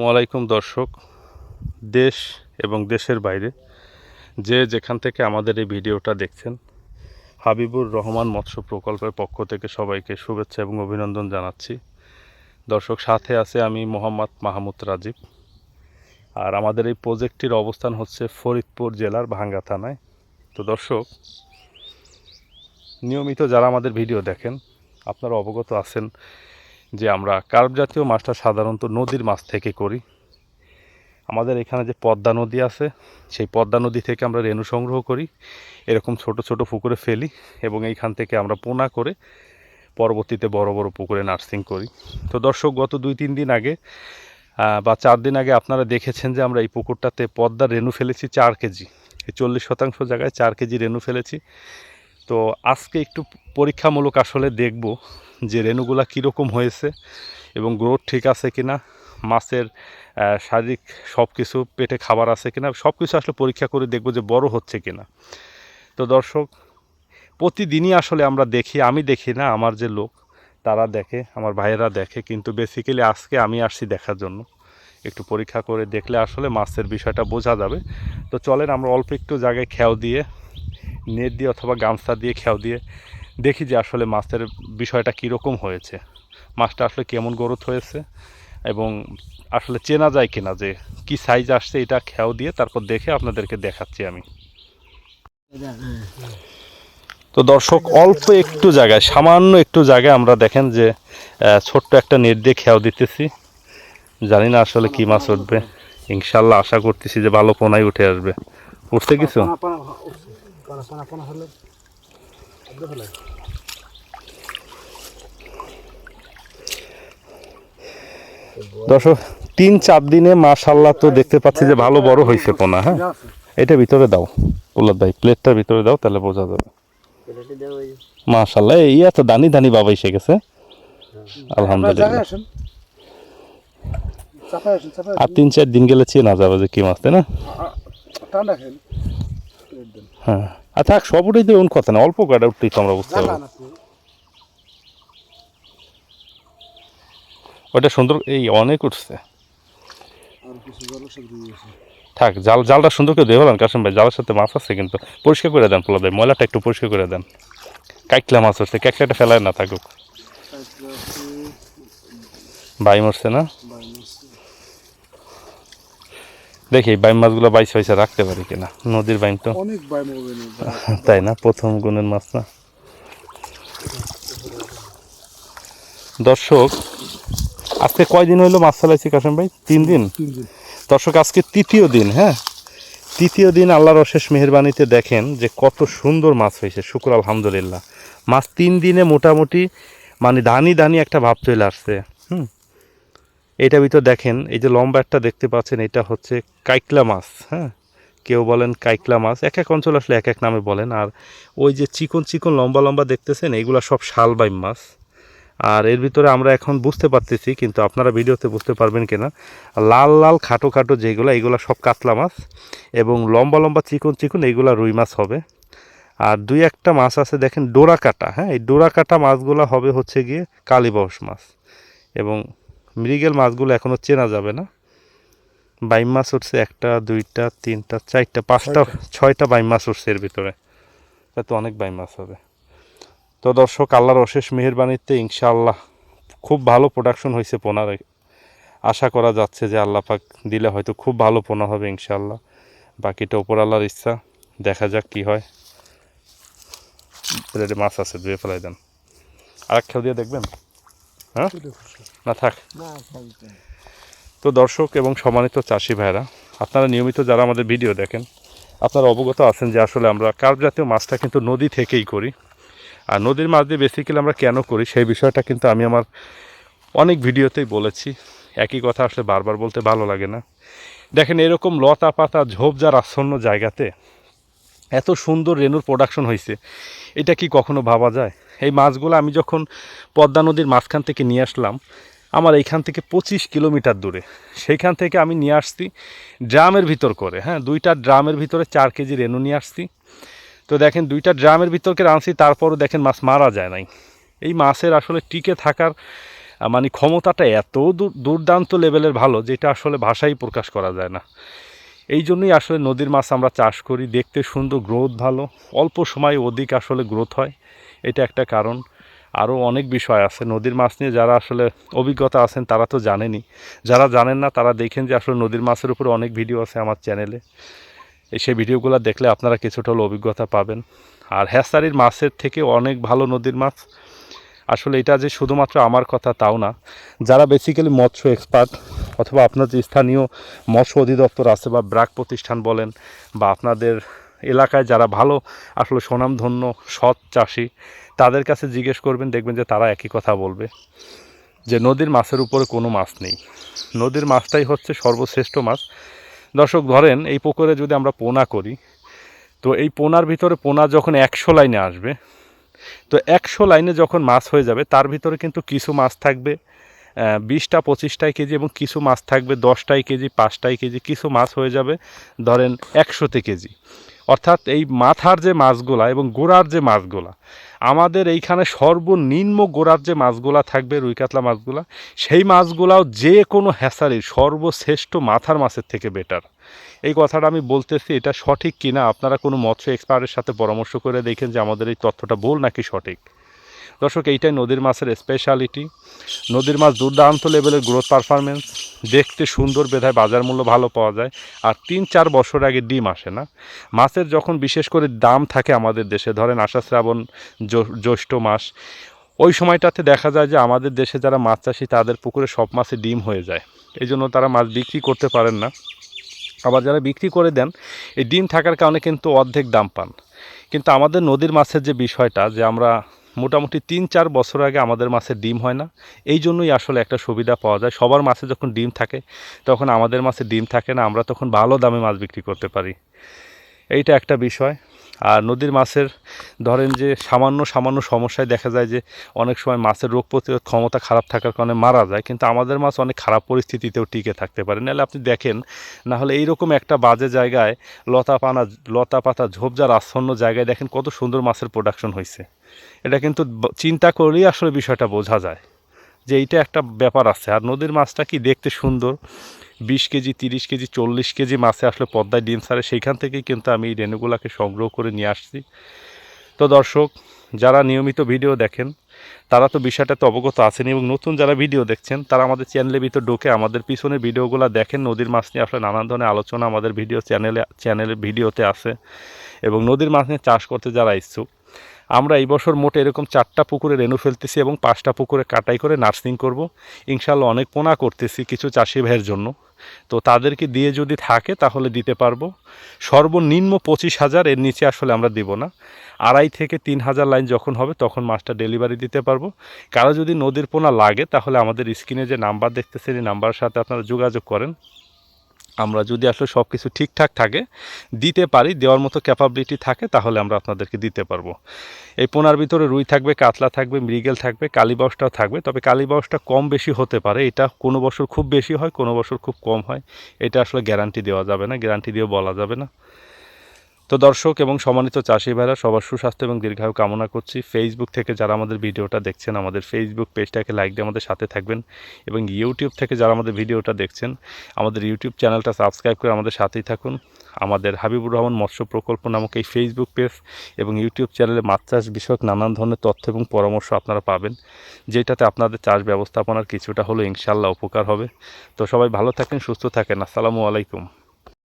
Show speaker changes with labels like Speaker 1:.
Speaker 1: আসসালামাইকুম দর্শক। দেশ এবং দেশের বাইরে যে যেখান থেকে আমাদের এই ভিডিওটা দেখছেন, হাবিবুর রহমান মৎস্য প্রকল্পের পক্ষ থেকে সবাইকে শুভেচ্ছা এবং অভিনন্দন জানাচ্ছি। দর্শক, সাথে আছে আমি মোহাম্মদ মাহমুদ রাজীব। আর আমাদের এই প্রজেক্টটির অবস্থান হচ্ছে ফরিদপুর জেলার ভাঙ্গা থানায়। তো দর্শক, নিয়মিত যারা আমাদের ভিডিও দেখেন, আপনারা অবগত আছেন যে আমরা কার্প জাতীয় মাছটা সাধারণত নদীর মাছ থেকে করি। আমাদের এখানে যে পদ্মা নদী আছে, সেই পদ্মা নদী থেকে আমরা রেণু সংগ্রহ করি। এরকম ছোট ছোট পুকুরে ফেলি এবং এইখান থেকে আমরা পোনা করে পরবর্তীতে বড় বড় পুকুরে নার্সিং করি। তো দর্শক, গত দুই তিন দিন আগে বা চার দিন আগে আপনারা দেখেছেন যে আমরা এই পুকুরটাতে পদ্মা রেণু ফেলেছি চার কেজি। এই চল্লিশ শতাংশ জায়গায় চার কেজি রেণু ফেলেছি। তো আজকে একটু পরীক্ষামূলক আসলে দেখব যে রেণুগুলা কীরকম হয়েছে এবং গ্রোথ ঠিক আছে কি না মাছের শারীরিক সব কিছু পেটে খাবার আছে কিনা সব কিছু আসলে পরীক্ষা করে দেখব যে বড় হচ্ছে কিনা। তো দর্শক, প্রতিদিনই আসলে আমরা দেখি, আমি দেখি না, আমার যে লোক, তারা দেখে, আমার ভাইয়েরা দেখে, কিন্তু বেসিক্যালি আজকে আমি আসছি দেখার জন্য। একটু পরীক্ষা করে দেখলে আসলে মাছের বিষয়টা বোঝা যাবে। তো চলেন আমরা অল্প একটু জায়গায় খেয়াও দিয়ে নেট দিয়ে অথবা গামছা দিয়ে খেয়াও দিয়ে দেখি যে আসলে মাছের বিষয়টা কীরকম হয়েছে। মাছটা আসলে কেমন গ্রোথ হয়েছে এবং আসলে চেনা যায় কিনা যে কি সাইজ আসছে এটা খেয়াও দিয়ে তারপর দেখে আপনাদেরকে দেখাচ্ছি আমি। তো দর্শক, অল্প একটু জায়গায়, সামান্য একটু জায়গায় আমরা দেখেন যে ছোট্ট একটা নেট দিয়ে খেয়াও দিতেছি। জানি না আসলে কি মাছ উঠবে। ইনশাল্লাহ আশা করতেছি যে ভালো পোনাই উঠে আসবে। উঠছে কিছু?
Speaker 2: হলে হলে
Speaker 1: দর্শক তিন চার দিনে মাশাল্লাহ তো দেখতে পাচ্ছি যে ভালো বড় হয়েছে পোনা হ্যাঁ? এটা ভিতরে দাও উল্লাদ ভাই প্লেটটার ভিতরে দাও তাহলে বোঝা যাবে। মাশাল্লাহ এই এত দানি দানি বাবা এসে গেছে। আলহামদুলিল্লাহ।
Speaker 2: আসেন। চাপায়
Speaker 1: আর তিন চার দিন গেলে চেনা যাবে যে কি মাছ তাই না? হ্যাঁ। আর থাক সব উঠেই এমন কথা না অল্প কয়টা উঠতেই তো আমরা বুঝতে পারব। ওটা সুন্দর এই অনেক উঠছে। থাক জাল জালটা সুন্দর করে দিয়ে কাশিম ভাই জালের সাথে মাছ আছে কিন্তু। পরিষ্কার করে দেন পোলা ভাই ময়লাটা একটু পরিষ্কার করে দেন। কাইকলা মাছ হচ্ছে কাইকলাটা ফেলায় না থাকুক। বাই মরছে না? দেখি বাইম মাছগুলো বাইশ পয়সা রাখতে পারি কিনা। নদীর বাইম তো।
Speaker 2: অনেক
Speaker 1: তাই না? প্রথম গুণের মাছ না? দর্শক আজকে কয়দিন হইল মাছ ফেলাইছি কাশিম ভাই? তিন দিন?
Speaker 2: তিন দিন।
Speaker 1: দর্শক আজকে তৃতীয় দিন হ্যাঁ? তৃতীয় দিন আল্লাহর অশেষ মেহরবানিতে দেখেন যে কত সুন্দর মাছ হয়েছে। শুক্র আলহামদুলিল্লাহ। মাছ তিন দিনে মোটামুটি মানে দানি দানি একটা ভাব চলে আসছে। হুম? এটা ভিতর দেখেন, এই যে লম্বা একটা দেখতে পাচ্ছেন, এটা হচ্ছে কাইকলা মাছ হ্যাঁ? কেউ বলেন কাইকলা মাছ, এক এক অঞ্চল আসলে এক এক নামে বলেন। আর ওই যে চিকন চিকন লম্বা লম্বা দেখতেছেন এইগুলা সব শালবাইম মাছ। আর এর ভিতরে আমরা এখন বুঝতে পারতেছি, কিন্তু আপনারা ভিডিওতে বুঝতে পারবেন কিনা, লাল লাল খাটো খাটো যেগুলো এইগুলো সব কাতলা মাছ, এবং লম্বা লম্বা চিকন চিকন এইগুলা রুই মাছ হবে। আর দুই একটা মাছ আছে, দেখেন ডোরা কাটা হ্যাঁ? এই ডোরা কাটা মাছগুলো হবে হচ্ছে গিয়ে কালীবাউস মাছ। এবং মৃগেল মাছগুলো এখনও চেনা যাবে না। বাইম মাছ উঠছে একটা দুইটা তিনটা চারটা পাঁচটা ছয়টা। বাইম মাছ উঠছে এর ভিতরে। তা অনেক বাইম মাছ হবে। তো দর্শক আল্লাহর অশেষ মেহরবানিতে ইনশাআল্লাহ খুব ভালো প্রোডাকশন হয়েছে পোনার। আশা করা যাচ্ছে যে আল্লাহ পাক দিলে হয়তো খুব ভালো পোনা হবে ইনশাআল্লাহ। বাকিটা ওপর আল্লাহর ইচ্ছা। দেখা যাক কি হয়। প্লেটে মাছ আছে ধুয়ে ফেলাই দেন। আর এক খেয়াল দিয়ে দেখবেন? হ্যাঁ? না থাক। তো দর্শক এবং সম্মানিত চাষি ভাইরা আপনারা নিয়মিত যারা আমাদের ভিডিও দেখেন আপনারা অবগত আছেন যে আসলে আমরা কার্প জাতীয় মাছটা কিন্তু নদী থেকেই করি। আর নদীর মাছ দিয়ে বেসিক্যালি আমরা কেন করি সেই বিষয়টা কিন্তু আমি আমার অনেক ভিডিওতেই বলেছি। একই কথা আসলে বারবার বলতে ভালো লাগে না। দেখেন এরকম লতা পাতা ঝোপঝাড় আচ্ছন্ন জায়গাতে এত সুন্দর রেনুর প্রোডাকশন হয়েছে এটা কি কখনো ভাবা যায়? এই মাছগুলো আমি যখন পদ্মা নদীর মাঝখান থেকে নিয়ে আসলাম আমার এইখান থেকে পঁচিশ কিলোমিটার দূরে। সেইখান থেকে আমি নিয়ে আসছি ড্রামের ভিতর করে হ্যাঁ দুইটা ড্রামের ভিতরে চার কেজি রেনু নিয়ে আসছি। তো দেখেন, দুইটা ড্রামের ভিতরকে আনছি, তারপরও দেখেন মাছ মারা যায় নাই। এই মাছের আসলে টিকে থাকার মানে ক্ষমতাটা এত দূর- দুর্দান্ত লেভেলের ভালো, যেটা আসলে ভাষাই প্রকাশ করা যায় না। এই জন্যই আসলে নদীর মাছ আমরা চাষ করি, দেখতে সুন্দর, গ্রোথ ভালো, অল্প সময় অধিক আসলে গ্রোথ হয়, এটা একটা কারণ। আরও অনেক বিষয় আছে। নদীর মাছ নিয়ে যারা আসলে অভিজ্ঞতা আছেন, তারা তো জানেনই। যারা জানেন না, তারা দেখেন যে আসলে নদীর মাছের উপর অনেক ভিডিও আছে আমার চ্যানেলে। এই সেই ভিডিওগুলো দেখলে আপনারা কিছুটা হলো অভিজ্ঞতা পাবেন। আর হ্যাসারির মাছের থেকে অনেক ভালো নদীর মাছ। আসলে এটা যে শুধুমাত্র আমার কথা তাও না। যারা বেসিক্যালি মৎস্য এক্সপার্ট অথবা আপনার যে স্থানীয় মৎস্য অধিদপ্তর আছে বা ব্রাক প্রতিষ্ঠান বলেন বা আপনাদের এলাকায় যারা ভালো আসলে সুনামধন্য, সৎ চাষি তাদের কাছে জিজ্ঞেস করবেন, দেখবেন যে তারা একই কথা বলবে, যে নদীর মাছের উপরে কোনো মাছ নেই। নদীর মাছটাই হচ্ছে সর্বশ্রেষ্ঠ মাছ। দর্শক, ধরেন এই পুকুরে যদি আমরা পোনা করি, তো এই পোনার ভিতরে পোনা যখন একশো লাইনে আসবে, তো একশো লাইনে যখন মাছ হয়ে যাবে, তার ভিতরে কিন্তু কিছু মাছ থাকবে বিশটা পঁচিশটাই কেজি এবং কিছু মাছ থাকবে দশটাই কেজি পাঁচটাই কেজি, কিছু মাছ হয়ে যাবে, ধরেন একশোতে কেজি। অর্থাৎ এই মাথার যে মাছগুলা এবং গোড়ার যে মাছগুলা আমাদের এইখানে সর্বনিম্ন গোড়ার যে মাছগুলা থাকবে, রুই কাতলা মাছগুলা, সেই মাছগুলাও যে কোনো হ্যাসারির সর্বশ্রেষ্ঠ মাথার মাছের থেকে বেটার এই কথাটা আমি বলতেছি, এটা সঠিক কিনা আপনারা কোনো মৎস্য এক্সপার্টের সাথে পরামর্শ করে দেখেন যে আমাদের এই তথ্যটা বল নাকি সঠিক। দর্শক, এইটাই নদীর মাছের স্পেশালিটি নদীর মাছ দুর্দান্ত লেভেলের গ্রোথ পারফরমেন্স দেখতে সুন্দর, বেধায় বাজার মূল্য ভালো পাওয়া যায়। আর তিন চার বছর আগে ডিম আসে না। মাছের যখন বিশেষ করে দাম থাকে আমাদের দেশে, ধরেন আষাঢ় শ্রাবণ জ্যৈষ্ঠ মাস, ওই সময়টাতে দেখা যায় যে আমাদের দেশে যারা মাছ চাষি, তাদের পুকুরে সব মাছে ডিম হয়ে যায়। এই জন্য তারা মাছ বিক্রি করতে পারেন না। আবার যারা বিক্রি করে দেন, এই ডিম থাকার কারণে কিন্তু অর্ধেক দাম পান। কিন্তু আমাদের নদীর মাছের যে বিষয়টা, যে আমরা মোটামুটি তিন চার বছর আগে আমাদের মাছে ডিম হয় না। এই জন্যই আসলে একটা সুবিধা পাওয়া যায়। সবার মাছে যখন ডিম থাকে, তখন আমাদের মাছে ডিম থাকে না, আমরা তখন ভালো দামে মাছ বিক্রি করতে পারি। এইটা একটা বিষয়। আর নদীর মাছের, ধরেন যে সামান্য সামান্য সমস্যায় দেখা যায় যে অনেক সময় মাছের রোগ প্রতিরোধ ক্ষমতা খারাপ থাকার কারণে মারা যায়, কিন্তু আমাদের মাছ অনেক খারাপ পরিস্থিতিতেও টিকে থাকতে পারে। নাহলে আপনি দেখেন না হলে এইরকম একটা বাজে জায়গায় লতা পানা লতা পাতা ঝোপঝাড় আচ্ছন্ন জায়গায় দেখেন কত সুন্দর মাছের প্রোডাকশন হয়েছে এটা কিন্তু চিন্তা করলেই আসলে বিষয়টা বোঝা যায় যে এইটা একটা ব্যাপার আছে। আর নদীর মাছটা কি দেখতে সুন্দর বিশ কেজি, তিরিশ কেজি, চল্লিশ কেজি মাছে আসলে পদ্মায় ডিম ছাড়ে, সেইখান থেকেই কিন্তু আমি এই রেণুগুলাকে সংগ্রহ করে নিয়ে আসছি। তো দর্শক, যারা নিয়মিত ভিডিও দেখেন, তারা তো বিষয়টা তো অবগত আছেন এবং নতুন যারা ভিডিও দেখছেন, তারা আমাদের চ্যানেলের ভিতর ঢুকে আমাদের পিছনে ভিডিওগুলো দেখেন। নদীর মাছ নিয়ে আসলে নানান ধরনের আলোচনা আমাদের ভিডিও চ্যানেলে, চ্যানেলের ভিডিওতে আছে এবং নদীর মাছ নিয়ে চাষ করতে যারা ইচ্ছুক, আমরা এই বছর মোট এরকম চারটা পুকুরে রেণু ফেলতেছি এবং পাঁচটা পুকুরে কাটাই করে নার্সিং করব। ইনশাল্লাহ অনেক পোনা করতেছি কিছু চাষি ভাইয়ের জন্য। তো তাদেরকে দিয়ে যদি থাকে, তাহলে দিতে পারব। সর্বনিম্ন পঁচিশ হাজার, এর নিচে আসলে আমরা দিব না। আড়াই থেকে তিন হাজার লাইন যখন হবে, তখন মাছটা ডেলিভারি দিতে পারব। কারও যদি নদীর পোনা লাগে, তাহলে আমাদের স্ক্রিনে যে নাম্বার দেখতেছেন, এই নাম্বারের সাথে আপনারা যোগাযোগ করেন। আমরা যদি আসলে সব কিছু ঠিকঠাক থাকে, দিতে পারি, দেওয়ার মতো ক্যাপাবিলিটি থাকে, তাহলে আমরা আপনাদেরকে দিতে পারব। এই পোনার ভিতরে রুই থাকবে, কাতলা থাকবে, মৃগেল থাকবে কালীবাউসটাও থাকবে, তবে কালীবাউসটা কম বেশি হতে পারে। এটা কোনো বছর খুব বেশি হয়, কোনো বছর খুব কম হয়। এটা আসলে গ্যারান্টি দেওয়া যাবে না গ্যারান্টি দিয়ে বলা যাবে না। তো দর্শক এবং সম্মানিত চাষি ভাইরা, সবার সুস্বাস্থ্য এবং দীর্ঘায়ু কামনা করছি। ফেসবুক থেকে যারা আমাদের ভিডিওটা দেখছেন, আমাদের ফেসবুক পেজটাকে লাইক দিয়ে আমাদের সাথে থাকবেন এবং ইউটিউব থেকে যারা আমাদের ভিডিওটা দেখছেন, আমাদের ইউটিউব চ্যানেলটা সাবস্ক্রাইব করে আমাদের সাথেই থাকুন। আমাদের হাবিবুর রহমান মৎস্য প্রকল্প নামক এই ফেসবুক পেজ এবং ইউটিউব চ্যানেলে মাছ চাষ বিষয়ক নানান ধরনের তথ্য এবং পরামর্শ আপনারা পাবেন, যেটাতে আপনাদের চাষ ব্যবস্থাপনার কিছুটা হলো ইনশাল্লাহ উপকার হবে। তো সবাই ভালো থাকেন, সুস্থ থাকেন। আসসালামু আলাইকুম।